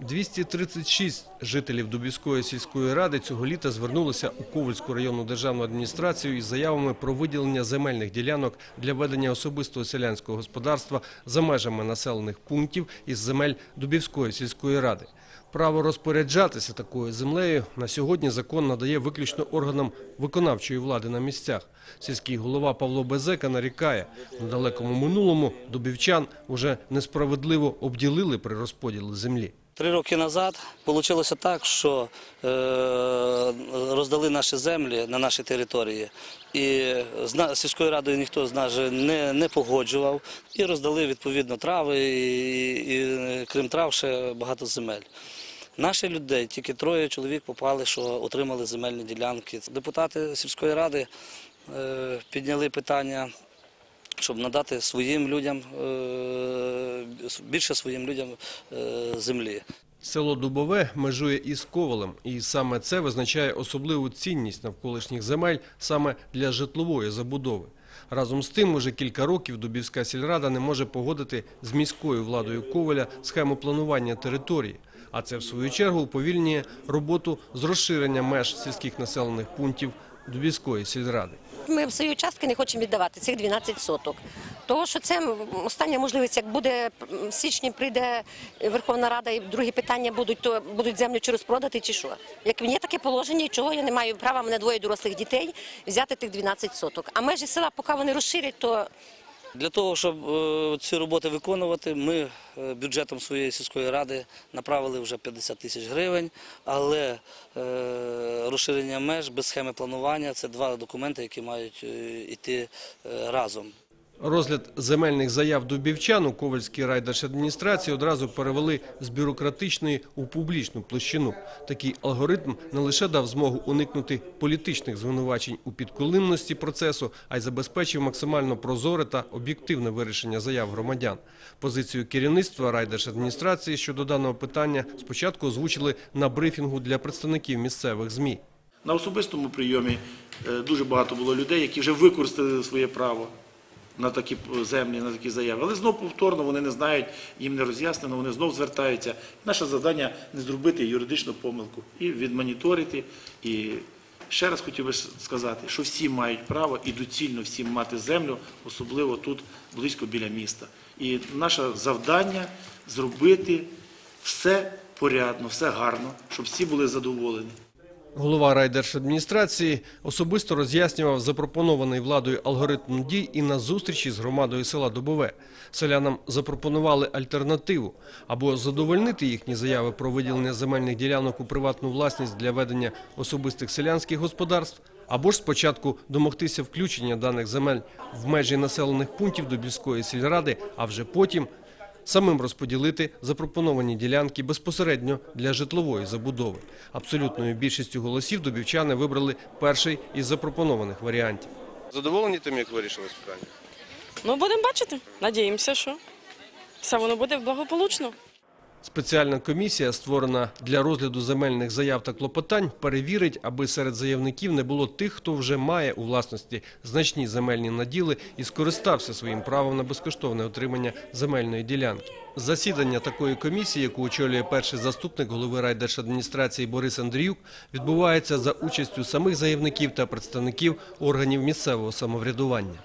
236 жителів Дубівської сільської ради цього літа звернулися у Ковальську районну державну адміністрацію із заявами про виділення земельних ділянок для ведення особистого селянського господарства за межами населених пунктів із земель Дубівської сільської ради. Право розпоряджатися такою землею на сьогодні закон надає виключно органам виконавчої влади на місцях. Сільський голова Павло Безека нарікає, на далекому минулому дубівчан уже несправедливо обділили при розподілі землі. Три роки назад вийшло так, що е, роздали наші землі на нашій території, і з сільською радою ніхто з нас не, не погоджував, і роздали відповідно трави, і, і крім трав ще багато земель. Наші людей, тільки троє чоловік попали, що отримали земельні ділянки. Депутати сільської ради е, підняли питання щоб надати своїм людям е, більше своїм людям е, землі. Село Дубове межує із Ковалем, і саме це визначає особливу цінність навколишніх земель саме для житлової забудови. Разом з тим, уже кілька років Дубівська сільрада не може погодити з міською владою Коваля схему планування території. А це, в свою чергу, уповільнює роботу з розширення меж сільських населених пунктів Дубівської сільради. Ми в свої участки не хочемо віддавати цих 12 соток. Тому що це остання можливість, як буде в січні прийде Верховна Рада і другі питання будуть, то будуть землю чи розпродати, чи що. Як є таке положення, чого я не маю права, мене двоє дорослих дітей, взяти тих 12 соток. А межі села, поки вони розширять, то Для того, щоб е, ці роботи виконувати, ми е, бюджетом своєї сільської ради направили вже 50 тисяч гривень, але е, розширення меж без схеми планування це два документи, які мають йти разом. Розгляд земельних заяв дубівчан у Ковальській райдержадміністрації одразу перевели з бюрократичної у публічну площину. Такий алгоритм не лише дав змогу уникнути політичних звинувачень у підколимності процесу, а й забезпечив максимально прозоре та об'єктивне вирішення заяв громадян. Позицію керівництва райдержадміністрації щодо даного питання спочатку озвучили на брифінгу для представників місцевих ЗМІ. На особистому прийомі е, дуже багато було людей, які вже використали своє право на такі землі, на такі заяви. Але знов повторно вони не знають, їм не роз'яснено, вони знов звертаються. Наше завдання не зробити юридичну помилку і відмоніторити. І ще раз хотів би сказати, що всі мають право і доцільно всім мати землю, особливо тут близько біля міста. І наше завдання зробити все порядно, все гарно, щоб всі були задоволені. Голова райдержадміністрації особисто роз'яснював запропонований владою алгоритм дій і на зустрічі з громадою села Дубове. Селянам запропонували альтернативу або задовольнити їхні заяви про виділення земельних ділянок у приватну власність для ведення особистих селянських господарств, або ж спочатку домогтися включення даних земель в межі населених пунктів Дубівської сільради, а вже потім самим розподілити запропоновані ділянки безпосередньо для житлової забудови. Абсолютною більшістю голосів дубівчани вибрали перший із запропонованих варіантів. Задоволені тим, як вирішилось питання? Ну, будемо бачити. Надіємося, що все воно буде благополучно. Спеціальна комісія, створена для розгляду земельних заяв та клопотань, перевірить, аби серед заявників не було тих, хто вже має у власності значні земельні наділи і скористався своїм правом на безкоштовне отримання земельної ділянки. Засідання такої комісії, яку очолює перший заступник голови райдержадміністрації Борис Андріюк, відбувається за участю самих заявників та представників органів місцевого самоврядування.